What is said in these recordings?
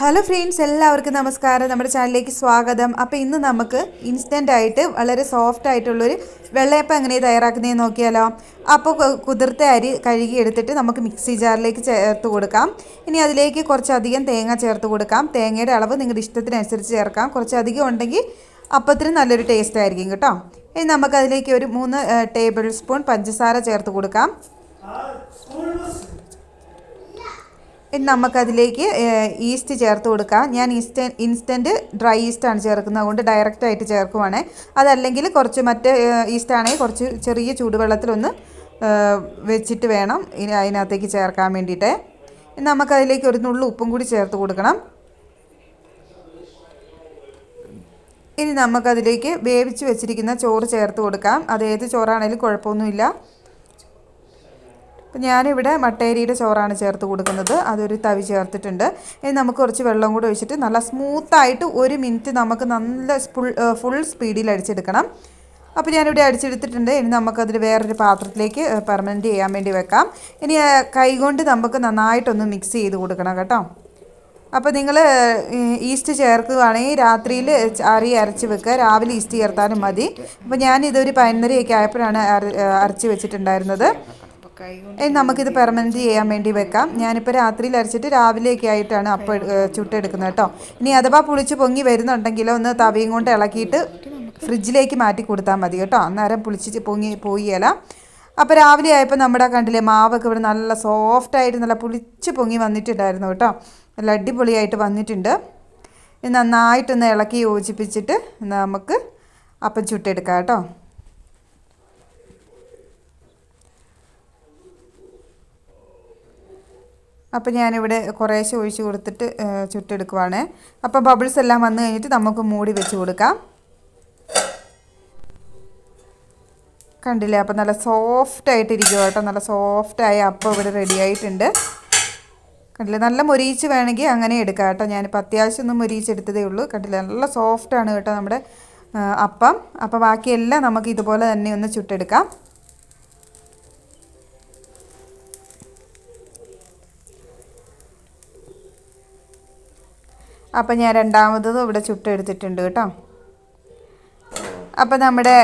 Hello friends എല്ലാവർക്കും നമസ്കാരം. നമ്മുടെ ചാനലിലേക്ക് സ്വാഗതം. അപ്പോൾ ഇന്ന് നമുക്ക് ഇൻസ്റ്റന്റ് ആയിട്ട് വളരെ സോഫ്റ്റ് ആയിട്ടുള്ളൊരു വെള്ളയപ്പം എങ്ങനെ തയ്യാറാക്കുന്നതെന്ന് നോക്കിയാലോ. അപ്പോൾ കുതിർത്ത അരി കഴുകി എടുത്തിട്ട് നമുക്ക് മിക്സി ജാറിലേക്ക് ചേർത്ത് കൊടുക്കാം. ഇനി അതിലേക്ക് കുറച്ചധികം തേങ്ങ ചേർത്ത് കൊടുക്കാം. തേങ്ങയുടെ അളവ് നിങ്ങളുടെ ഇഷ്ടത്തിനനുസരിച്ച് ചേർക്കാം. കുറച്ചധികം ഉണ്ടെങ്കിൽ അപ്പത്തിന് നല്ലൊരു ടേസ്റ്റ് ആയിരിക്കും കേട്ടോ. ഇനി നമുക്കതിലേക്ക് ഒരു മൂന്ന് ടേബിൾ സ്പൂൺ പഞ്ചസാര ചേർത്ത് കൊടുക്കാം. ഇനി നമുക്കതിലേക്ക് ഈസ്റ്റ് ചേർത്ത് കൊടുക്കാം. ഞാൻ ഈസ്റ്റ് ഇൻസ്റ്റന്റ് ഡ്രൈ ഈസ്റ്റാണ് ചേർക്കുന്നത്. അതുകൊണ്ട് ഡയറക്റ്റ് ആയിട്ട് ചേർക്കുവാണ്. അതല്ലെങ്കിൽ കുറച്ച് മറ്റ് ഈസ്റ്റാണെങ്കിൽ കുറച്ച് ചെറിയ ചൂടുവെള്ളത്തിലൊന്ന് വെച്ചിട്ട് വേണം. ഇനി അതിനകത്തേക്ക് ചേർക്കാൻ വേണ്ടിയിട്ട്. ഇനി നമുക്കതിലേക്ക് ഒരു നുള്ളു ഉപ്പും കൂടി ചേർത്ത് കൊടുക്കണം. ഇനി നമുക്കതിലേക്ക് വേവിച്ച് വെച്ചിരിക്കുന്ന ചോറ് ചേർത്ത് കൊടുക്കാം. അത് ഏത് ചോറാണേലും കുഴപ്പമൊന്നുമില്ല. അപ്പം ഞാനിവിടെ മട്ടേരിയുടെ ചോറാണ് ചേർത്ത് കൊടുക്കുന്നത്. അതൊരു തവി ചേർത്തിട്ടുണ്ട്. ഇനി നമുക്ക് കുറച്ച് വെള്ളം കൂടെ ഒഴിച്ചിട്ട് നല്ല സ്മൂത്തായിട്ട് ഒരു മിനിറ്റ് നമുക്ക് നല്ല ഫുൾ ഫുൾ സ്പീഡിൽ അടിച്ചെടുക്കണം. അപ്പോൾ ഞാനിവിടെ അടിച്ചെടുത്തിട്ടുണ്ട്. ഇനി നമുക്കതിൽ വേറൊരു പാത്രത്തിലേക്ക് പെർമനന്റ് ചെയ്യാൻ വേണ്ടി വെക്കാം. ഇനി കൈകൊണ്ട് നമുക്ക് നന്നായിട്ടൊന്ന് മിക്സ് ചെയ്ത് കൊടുക്കണം കേട്ടോ. അപ്പോൾ നിങ്ങൾ ഈസ്റ്റ് ചേർക്കുകയാണെങ്കിൽ രാത്രിയിൽ അരി അരച്ച് വെക്കുക. രാവിലെ ഈസ്റ്റ് ചേർത്താലും മതി. അപ്പോൾ ഞാനിതൊരു പതിനൊന്നരയൊക്കെ ആയപ്പോഴാണ് അര- അരച്ച് വെച്ചിട്ടുണ്ടായിരുന്നത്. നമുക്കിത് പെർമനന്റ് ചെയ്യാൻ വേണ്ടി വെക്കാം. ഞാനിപ്പോൾ രാത്രിയിൽ അരച്ചിട്ട് രാവിലെയൊക്കെ ആയിട്ടാണ് അപ്പം ചുട്ടെടുക്കുന്നത് കേട്ടോ. ഇനി അഥവാ പുളിച്ച് പൊങ്ങി വരുന്നുണ്ടെങ്കിലോ ഒന്ന് തവിയും കൊണ്ട് ഇളക്കിയിട്ട് ഫ്രിഡ്ജിലേക്ക് മാറ്റി കൊടുത്താൽ മതി കേട്ടോ. അന്നേരം പുളിച്ച് പൊങ്ങി പോയില്ല അപ്പോൾ രാവിലെ ആയപ്പോൾ നമ്മുടെ കണ്ടില്ലേ മാവൊക്കെ ഇവിടെ നല്ല സോഫ്റ്റായിട്ട് നല്ല പുളിച്ച് പൊങ്ങി വന്നിട്ടുണ്ടായിരുന്നു കേട്ടോ. നല്ല അടിപൊളിയായിട്ട് വന്നിട്ടുണ്ട്. ഇത് നന്നായിട്ടൊന്ന് ഇളക്കി യോജിപ്പിച്ചിട്ട് നമുക്ക് അപ്പം ചുട്ടെടുക്കാം കേട്ടോ. അപ്പോൾ ഞാനിവിടെ കുറേശ്ശെ ഒഴിച്ച് കൊടുത്തിട്ട് ചുട്ടെടുക്കുവാണ്. അപ്പോൾ ബബിൾസ് എല്ലാം വന്നു കഴിഞ്ഞിട്ട് നമുക്ക് മൂടി വെച്ച് കൊടുക്കാം. കണ്ടില്ലേ? അപ്പോൾ നല്ല സോഫ്റ്റ് ആയിട്ടിരിക്കും കേട്ടോ. നല്ല സോഫ്റ്റായ അപ്പം ഇവിടെ റെഡി ആയിട്ടുണ്ട്. കണ്ടില്ലേ? നല്ല മൊരിയിച്ച് വേണമെങ്കിൽ അങ്ങനെ എടുക്കാം കേട്ടോ. ഞാനിപ്പോൾ അത്യാവശ്യം ഒന്ന് മൊരിയിച്ചെടുത്തതേ ഉള്ളൂ. കണ്ടില്ലേ? നല്ല സോഫ്റ്റാണ് കേട്ടോ നമ്മുടെ അപ്പം. അപ്പം ബാക്കിയെല്ലാം നമുക്ക് ഇതുപോലെ തന്നെ ഒന്ന് ചുട്ടെടുക്കാം. അപ്പം ഞാൻ രണ്ടാമതും ഇവിടെ ചുട്ടെടുത്തിട്ടുണ്ട് കേട്ടോ. അപ്പം നമ്മുടെ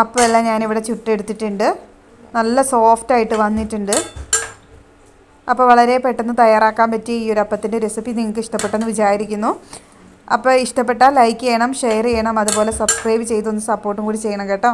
അപ്പമെല്ലാം ഞാനിവിടെ ചുട്ടെടുത്തിട്ടുണ്ട്. നല്ല സോഫ്റ്റായിട്ട് വന്നിട്ടുണ്ട്. അപ്പോൾ വളരെ പെട്ടെന്ന് തയ്യാറാക്കാൻ പറ്റിയ ഈ ഒരു അപ്പത്തിന്റെ റെസിപ്പി നിങ്ങൾക്ക് ഇഷ്ടപ്പെട്ടെന്ന് വിചാരിക്കുന്നു. അപ്പോൾ ഇഷ്ടപ്പെട്ടാൽ ലൈക്ക് ചെയ്യണം ഷെയർ ചെയ്യണം അതുപോലെ സബ്സ്ക്രൈബ് ചെയ്തൊന്ന് സപ്പോർട്ടും കൂടി ചെയ്യണം കേട്ടോ.